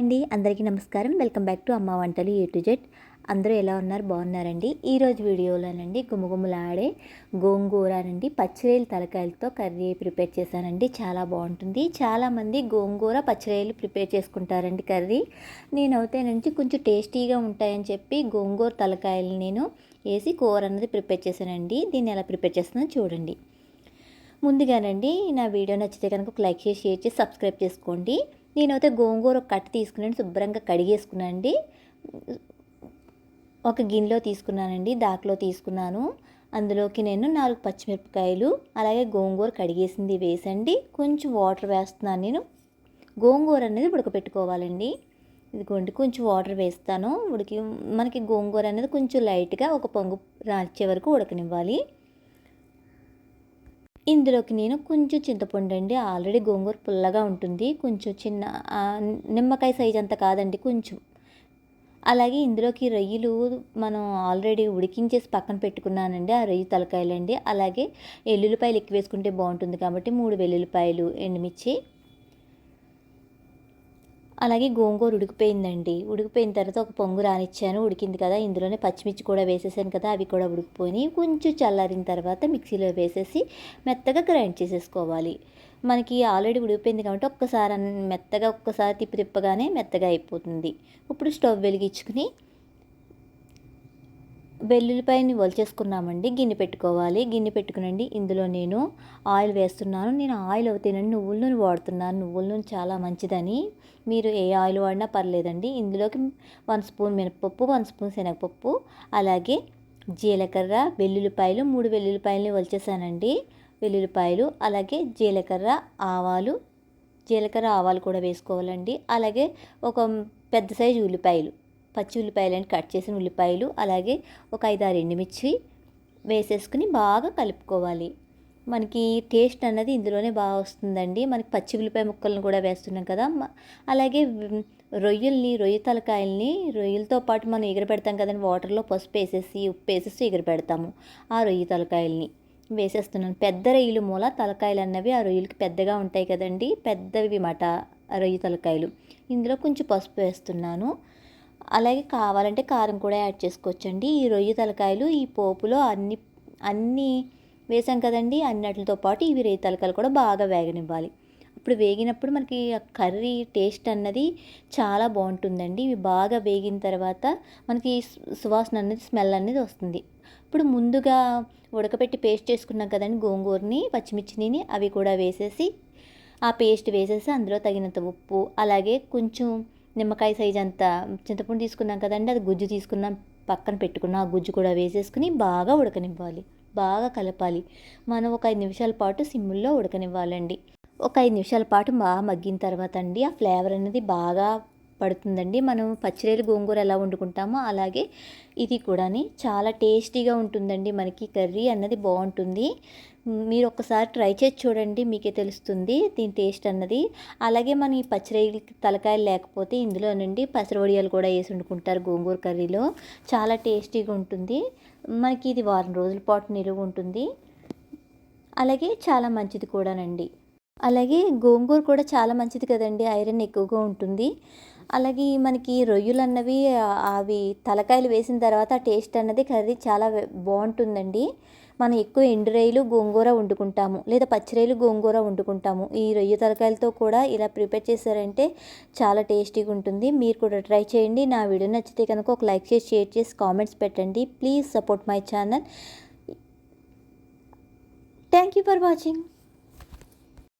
అండి అందరికీ నమస్కారం. వెల్కమ్ బ్యాక్ టు అమ్మ వంటలు ఏ టు జెడ్. అందరూ ఎలా ఉన్నారు? బాగున్నారండి? ఈరోజు వీడియోలోనండి గుమగుమలాడే గోంగూర అండి పచ్చిరేలు తలకాయలతో కర్రీ ప్రిపేర్ చేశానండి. చాలా బాగుంటుంది. చాలామంది గోంగూర పచ్చిరేలు ప్రిపేర్ చేసుకుంటారండి కర్రీ. నేనైతే నుంచి కొంచెం టేస్టీగా ఉంటాయని చెప్పి గోంగూర తలకాయలు నేను వేసి కూర అన్నది ప్రిపేర్ చేశానండి. దీన్ని ఎలా ప్రిపేర్ చేస్తున్నానో చూడండి. ముందుగానండి నా వీడియో నచ్చితే కనుక ఒక లైక్ చేసి షేర్ చేసి సబ్స్క్రైబ్ చేసుకోండి. నేనైతే గోంగూర ఒక కట్ట తీసుకున్నాను శుభ్రంగా కడిగేసుకున్నానండి. ఒక గిన్నెలో తీసుకున్నానండి దాకలో తీసుకున్నాను. అందులోకి నేను నాలుగు పచ్చిమిరపకాయలు అలాగే గోంగూర కడిగేసింది వేసండి. కొంచెం వాటర్ వేస్తున్నాను నేను. గోంగూర అనేది ఉడకపెట్టుకోవాలండి. ఇదిగోండి కొంచెం వాటర్ వేస్తాను. ఉడికి మనకి గోంగూర అనేది కొంచెం లైట్గా ఒక పొంగు రాచే వరకు ఉడకనివ్వాలి. ఇందులోకి నేను కొంచెం చింతపండు అండి. ఆల్రెడీ గోంగూర పుల్లగా ఉంటుంది. కొంచెం చిన్న నిమ్మకాయ సైజ్ అంత కాదండి కొంచెం. అలాగే ఇందులోకి రొయ్యలు మనం ఆల్రెడీ ఉడికించేసి పక్కన పెట్టుకున్నానండి ఆ రొయ్యి తలకాయలండి. అలాగే ఎల్లుల్లిపాయలు ఎక్కువ వేసుకుంటే బాగుంటుంది కాబట్టి మూడు వెల్లుల్లిపాయలు ఎండుమిర్చి అలాగే గోంగూర ఉడికిపోయిందండి. ఉడికిపోయిన తర్వాత ఒక పొంగు రానిచ్చాను. ఉడికింది కదా ఇందులోనే పచ్చిమిర్చి కూడా వేసేసాను కదా అవి కూడా ఉడికిపోయి కొంచెం చల్లారిన తర్వాత మిక్సీలో వేసేసి మెత్తగా గ్రైండ్ చేసేసుకోవాలి. మనకి ఆల్రెడీ ఉడికిపోయింది కాబట్టి ఒక్కసారి మెత్తగా ఒక్కసారి తిప్పి తిప్పగానే మెత్తగా అయిపోతుంది. ఇప్పుడు స్టవ్ వెలిగించుకుని వెల్లుల్లిపాయని వలిచేసుకున్నామండి గిన్నె పెట్టుకోవాలి. గిన్నె పెట్టుకునండి. ఇందులో నేను ఆయిల్ వేస్తున్నాను. నేను ఆయిల్ అవుతానండి నువ్వుల నూనె వాడుతున్నాను నువ్వుల నూనె చాలా మంచిదని. మీరు ఏ ఆయిల్ వాడినా పర్లేదండి. ఇందులోకి వన్ స్పూన్ మినపప్పు వన్ స్పూన్ శనగపప్పు అలాగే జీలకర్ర వెల్లుల్లిపాయలు మూడు వెల్లుల్లిపాయలని వలిచేసానండి వెల్లుల్లిపాయలు అలాగే జీలకర్ర ఆవాలు జీలకర్ర ఆవాలు కూడా వేసుకోవాలండి. అలాగే ఒక పెద్ద సైజు ఉల్లిపాయలు. పచ్చి ఉల్లిపాయలని కట్ చేసిన ఉల్లిపాయలు అలాగే ఒక ఐదారు ఎండుమిర్చి వేసేసుకుని బాగా కలుపుకోవాలి. మనకి టేస్ట్ అన్నది ఇందులోనే బాగా వస్తుందండి. మనకి పచ్చి ఉల్లిపాయ ముక్కలను కూడా వేస్తున్నాం కదా. అలాగే రొయ్యల్ని రొయ్య తలకాయల్ని రొయ్యలతో పాటు మనం ఎగరపెడతాం కదండి. వాటర్లో పసుపు వేసేసి ఉప్పు వేసేసి ఎగరపెడతాము ఆ రొయ్య తలకాయల్ని. వేసేస్తున్నాను. పెద్ద రొయ్యలు మూల తలకాయలు అన్నవి ఆ రొయ్యలకి పెద్దగా ఉంటాయి కదండి. పెద్దవి మాట రొయ్య తలకాయలు. ఇందులో కొంచెం పసుపు వేస్తున్నాను. అలాగే కావాలంటే కారం కూడా యాడ్ చేసుకోవచ్చండి. ఈ రొయ్య తలకాయలు ఈ పోపులో అన్ని అన్నీ వేసాం కదండి. అన్నిటితో పాటు ఇవి రొయ్య తలకాయలు కూడా బాగా వేగనివ్వాలి. ఇప్పుడు వేగినప్పుడు మనకి కర్రీ టేస్ట్ అన్నది చాలా బాగుంటుందండి. ఇవి బాగా వేగిన తర్వాత మనకి సువాసన అనేది స్మెల్ అనేది వస్తుంది. ఇప్పుడు ముందుగా ఉడకపెట్టి పేస్ట్ చేసుకున్నాం కదండి గోంగూరని పచ్చిమిర్చిని అవి కూడా వేసేసి ఆ పేస్ట్ వేసేసి అందులో తగినంత ఉప్పు అలాగే కొంచెం నిమ్మకాయ సైజ్ అంత చింతపండు తీసుకున్నాం కదండి అది గుజ్జు తీసుకున్నాం పక్కన పెట్టుకున్నాం. ఆ గుజ్జు కూడా వేసేసుకుని బాగా ఉడకనివ్వాలి బాగా కలపాలి. మనం ఒక ఐదు నిమిషాల పాటు సిమ్ముల్లో ఉడకనివ్వాలండి. ఒక ఐదు నిమిషాల పాటు బాగా మగ్గిన తర్వాత అండి ఆ ఫ్లేవర్ అనేది బాగా పడుతుందండి. మనం పచ్చిరేలు గోంగూర ఎలా వండుకుంటామో అలాగే ఇది కూడా చాలా టేస్టీగా ఉంటుందండి మనకి. కర్రీ అన్నది బాగుంటుంది. మీరు ఒక్కసారి ట్రై చేసి చూడండి మీకే తెలుస్తుంది దీని టేస్ట్ అన్నది. అలాగే మనం ఈ పచ్చిరేలు తలకాయలు లేకపోతే ఇందులో నుండి వడియాలు కూడా వేసి వండుకుంటారు గోంగూర కర్రీలో. చాలా టేస్టీగా ఉంటుంది. మనకి ఇది వారం రోజుల పాటు నిలువ ఉంటుంది. అలాగే చాలా మంచిది కూడానండి. అలాగే గోంగూర కూడా చాలా మంచిది కదండి. ఐరన్ ఎక్కువగా ఉంటుంది. అలాగే మనకి రొయ్యలు అన్నవి అవి తలకాయలు వేసిన తర్వాత టేస్ట్ అన్నది కర్రీ చాలా బాగుంటుందండి. మనం ఎక్కువ ఎండు రొయ్యలు గోంగూర వండుకుంటాము. లేదా పచ్చిరొయ్యలు గోంగూర వండుకుంటాము. ఈ రొయ్య తలకాయలతో కూడా ఇలా ప్రిపేర్ చేశారంటే చాలా టేస్టీగా ఉంటుంది. మీరు కూడా ట్రై చేయండి. నా వీడియో నచ్చితే కనుక ఒక లైక్ చేసి షేర్ చేసి కామెంట్స్ పెట్టండి. Please support my channel. Thank you for watching.